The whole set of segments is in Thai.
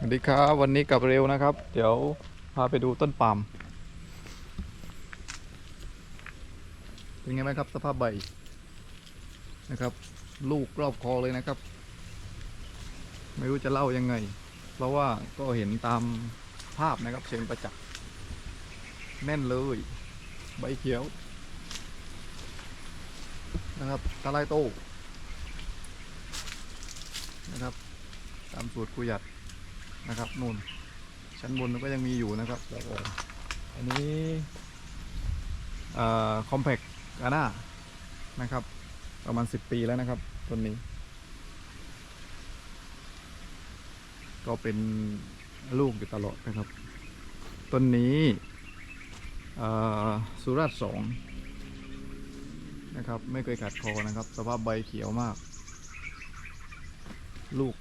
สวัสดีครับวันนี้กลับเร็วนะครับ เดี๋ยวพาไปดูต้นปาล์มเป็นไงไหมครับ สภาพใบนะครับ ลูกรอบคอเลยนะครับ ไม่รู้จะเล่ายังไง เพราะว่าก็เห็นตามภาพนะครับ เชิงประจักษ์แน่นเลย ใบเขียว นะครับตะไลโตนะครับ ตามสูตรกุหยัด นะครับนู่นชั้นบนก็ยังมีอยู่นะครับแล้วก็อันนี้คอมเพกกาน่านะครับ ประมาณ 10 ปีแล้วนะครับต้นนี้ ก็เป็นลูกอยู่ตลอดนะครับต้นนี้เอ่อสุราษฎร์สองนะครับไม่เคยกัดคอนะครับ สภาพใบเขียวมาก ลูก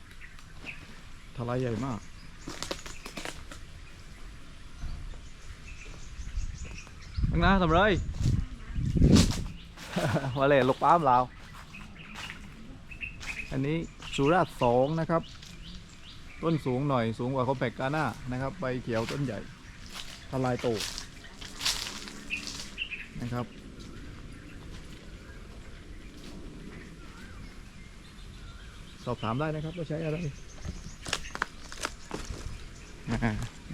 ทลายใหญ่มาก งนะทำไรมาเลยลูกป้ามเราว อันนี้สุราษฎร์สองนะครับ ต้นสูงหน่อยสูงกว่าคอมแพกกาน่านะครับใบเขียวต้นใหญ่ทลายโตนะครับสอบถามได้นะครับว่าใช้อะไร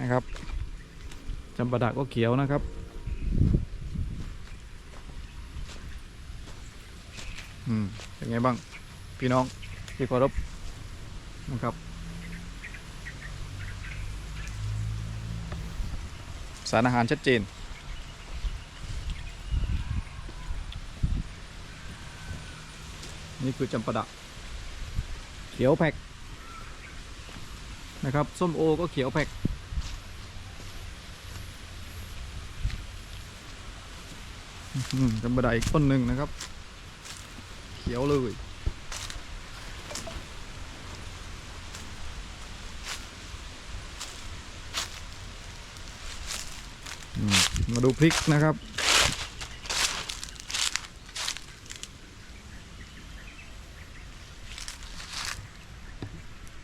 นะครับจำปาดะก็เขียวนะครับ อืมเป็นไงบ้าง พี่น้องที่เคารพนะครับ สารอาหารชัดเจน นี่คือจำปาดะ เขียวแพ็กนะครับ ส้มโอก็เขียวแพ็กจำปาดะอีกต้นหนึ่งนะครับ ขียวเลยมาดูพริกนะครับ